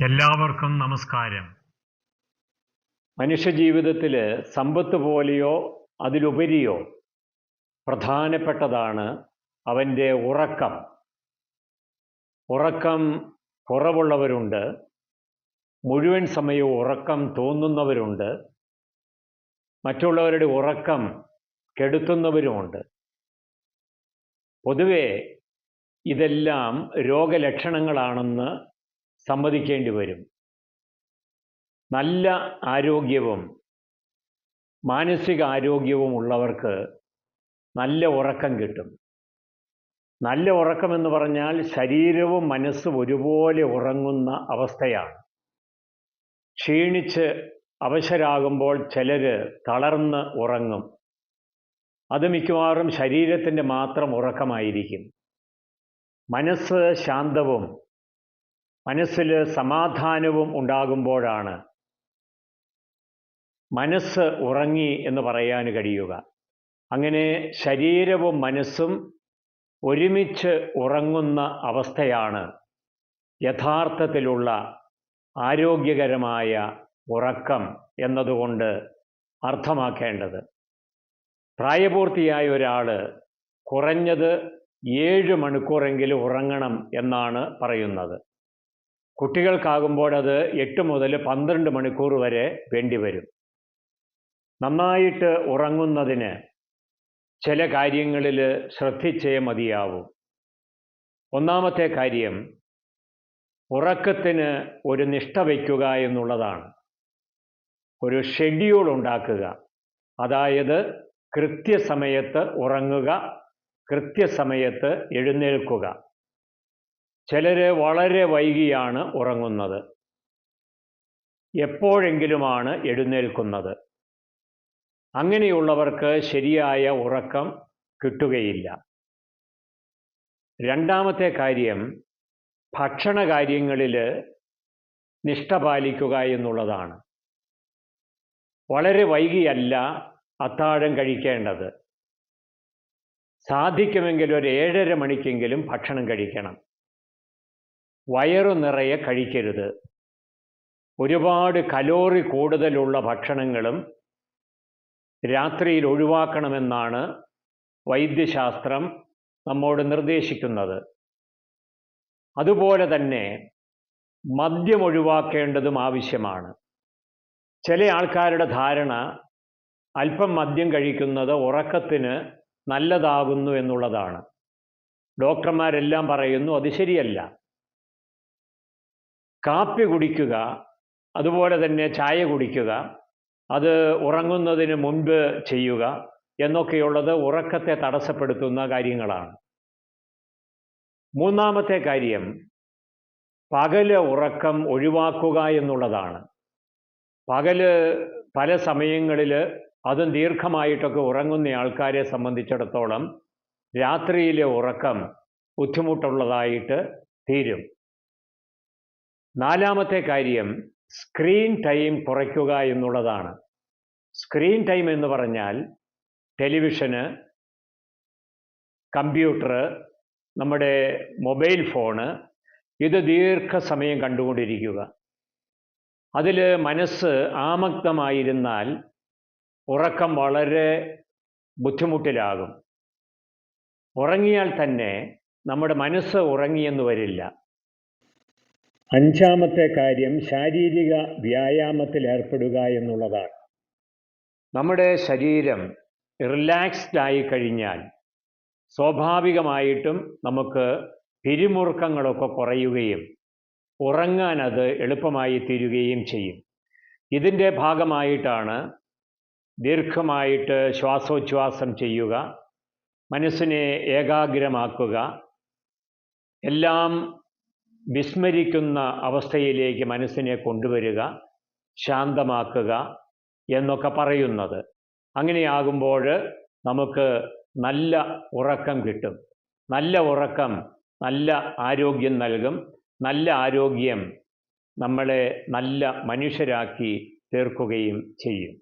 എല്ലാവർക്കും നമസ്കാരം. മനുഷ്യജീവിതത്തിൽ സമ്പത്ത് പോലെയോ അതിലുപരിയോ പ്രധാനപ്പെട്ടതാണ് അവന്റെ ഉറക്കം. ഉറക്കം കുറവുള്ളവരുണ്ട്. മുഴുവൻ സമയവും ഉറക്കം തോന്നുന്നവരുണ്ട്. മറ്റുള്ളവരുടെ ഉറക്കം കെടുത്തുന്നവരുമുണ്ട്. പൊതുവെ ഇതെല്ലാം രോഗലക്ഷണങ്ങളാണെന്ന് സമ്മതിക്കേണ്ടി വരും. നല്ല ആരോഗ്യവും മാനസിക ആരോഗ്യവും ഉള്ളവർക്ക് നല്ല ഉറക്കം കിട്ടും. നല്ല ഉറക്കമെന്ന് പറഞ്ഞാൽ ശരീരവും മനസ്സും ഒരുപോലെ ഉറങ്ങുന്ന അവസ്ഥയാണ്. ക്ഷീണിച്ച് അവശരാകുമ്പോൾ ചിലർ തളർന്ന് ഉറങ്ങും. അത് മിക്കവാറും ശരീരത്തിന്റെ മാത്രം ഉറക്കമായിരിക്കും. മനസ്സ് ശാന്തവും മനസ്സിൽ സമാധാനവും ഉണ്ടാകുമ്പോഴാണ് മനസ്സ് ഉറങ്ങി എന്ന് പറയാൻ കഴിയുക. അങ്ങനെ ശരീരവും മനസ്സും ഒരുമിച്ച് ഉറങ്ങുന്ന അവസ്ഥയാണ് യഥാർത്ഥത്തിലുള്ള ആരോഗ്യകരമായ ഉറക്കം എന്നതുകൊണ്ട് അർത്ഥമാക്കേണ്ടത്. പ്രായപൂർത്തിയായ ഒരാൾ കുറഞ്ഞത് ഏഴ് മണിക്കൂറെങ്കിലും ഉറങ്ങണം എന്നാണ് പറയുന്നത്. കുട്ടികൾക്കാകുമ്പോൾ അത് എട്ട് മുതൽ പന്ത്രണ്ട് മണിക്കൂർ വരെ വേണ്ടിവരും നന്നായിട്ട് ഉറങ്ങുന്നതിന് ചില കാര്യങ്ങളിൽ ശ്രദ്ധിച്ചേ മതിയാവും. ഒന്നാമത്തെ കാര്യം ഉറക്കത്തിന് ഒരു നിഷ്ഠ വയ്ക്കുക എന്നുള്ളതാണ്. ഒരു ഷെഡ്യൂൾ ഉണ്ടാക്കുക. അതായത് കൃത്യസമയത്ത് ഉറങ്ങുക കൃത്യസമയത്ത് എഴുന്നേൽക്കുക. ചിലർ വളരെ വൈകിയാണ് ഉറങ്ങുന്നത്. എപ്പോഴെങ്കിലുമാണ് എഴുന്നേൽക്കുന്നത്. അങ്ങനെയുള്ളവർക്ക് ശരിയായ ഉറക്കം കിട്ടുകയില്ല. രണ്ടാമത്തെ കാര്യം ഭക്ഷണ കാര്യങ്ങളിൽ നിഷ്ഠ പാലിക്കുക എന്നുള്ളതാണ്. വളരെ വൈകിയല്ല അത്താഴം കഴിക്കേണ്ടത്. സാധിക്കുമെങ്കിൽ ഒരു ഏഴര മണിക്കെങ്കിലും ഭക്ഷണം കഴിക്കണം. വയറു നിറയെ കഴിക്കരുത്. ഒരുപാട് കലോറി കൂടുതലുള്ള ഭക്ഷണങ്ങളും രാത്രിയിൽ ഒഴിവാക്കണമെന്നാണ് വൈദ്യശാസ്ത്രം നമ്മോട് നിർദ്ദേശിക്കുന്നത്. അതുപോലെ തന്നെ മദ്യം ഒഴിവാക്കേണ്ടതും ആവശ്യമാണ്. ചില ആൾക്കാരുടെ ധാരണ അല്പം മദ്യം കഴിക്കുന്നത് ഉറക്കത്തിന് നല്ലതാകുന്നു എന്നുള്ളതാണ്. ഡോക്ടർമാരെല്ലാം പറയുന്നു അത് ശരിയല്ല. കാപ്പി കുടിക്കുക അതുപോലെ തന്നെ ചായ കുടിക്കുക അത് ഉറങ്ങുന്നതിന് മുൻപ് ചെയ്യുക എന്നൊക്കെയുള്ളത് ഉറക്കത്തെ തടസ്സപ്പെടുത്തുന്ന കാര്യങ്ങളാണ്. മൂന്നാമത്തെ കാര്യം പകൽ ഉറക്കം ഒഴിവാക്കുക എന്നുള്ളതാണ്. പകൽ പല സമയങ്ങളിൽ അതും ദീർഘമായിട്ടൊക്കെ ഉറങ്ങുന്ന ആൾക്കാരെ സംബന്ധിച്ചിടത്തോളം രാത്രിയിലെ ഉറക്കം ബുദ്ധിമുട്ടുള്ളതായിട്ട് തീരും. നാലാമത്തെ കാര്യം സ്ക്രീൻ ടൈം കുറയ്ക്കുക എന്നുള്ളതാണ്. സ്ക്രീൻ ടൈം എന്ന് പറഞ്ഞാൽ ടെലിവിഷന് കമ്പ്യൂട്ടർ നമ്മുടെ മൊബൈൽ ഫോണ് ഇത് ദീർഘസമയം കണ്ടുകൊണ്ടിരിക്കുക. അതിൽ മനസ്സ് ആമക്തമായിരുന്നാൽ ഉറക്കം വളരെ ബുദ്ധിമുട്ടിലാകും. ഉറങ്ങിയാൽ തന്നെ നമ്മുടെ മനസ്സ് ഉറങ്ങിയെന്ന് വരില്ല. അഞ്ചാമത്തെ കാര്യം ശാരീരിക വ്യായാമത്തിൽ ഏർപ്പെടുക എന്നുള്ളതാണ്. നമ്മുടെ ശരീരം റിലാക്സ്ഡ് ആയി കഴിഞ്ഞാൽ സ്വാഭാവികമായിട്ടും നമുക്ക് പിരിമുറുക്കങ്ങളൊക്കെ കുറയുകയും ഉറങ്ങാൻ അത് എളുപ്പമായി തീരുകയും ചെയ്യും. ഇതിന്റെ ഭാഗമായിട്ടാണ് ദീർഘമായിട്ട് ശ്വാസോച്ഛ്വാസം ചെയ്യുക മനസ്സിനെ ഏകാഗ്രമാക്കുക എല്ലാം വിസ്മരിക്കുന്ന അവസ്ഥയിലേക്ക് മനസ്സിനെ കൊണ്ടുവരിക ശാന്തമാക്കുക എന്നൊക്കെ പറയുന്നത്. അങ്ങനെയാകുമ്പോൾ നമുക്ക് നല്ല ഉറക്കം കിട്ടും. നല്ല ഉറക്കം നല്ല ആരോഗ്യം നൽകും. നല്ല ആരോഗ്യം നമ്മളെ നല്ല മനുഷ്യരാക്കി തീർക്കുകയും ചെയ്യും.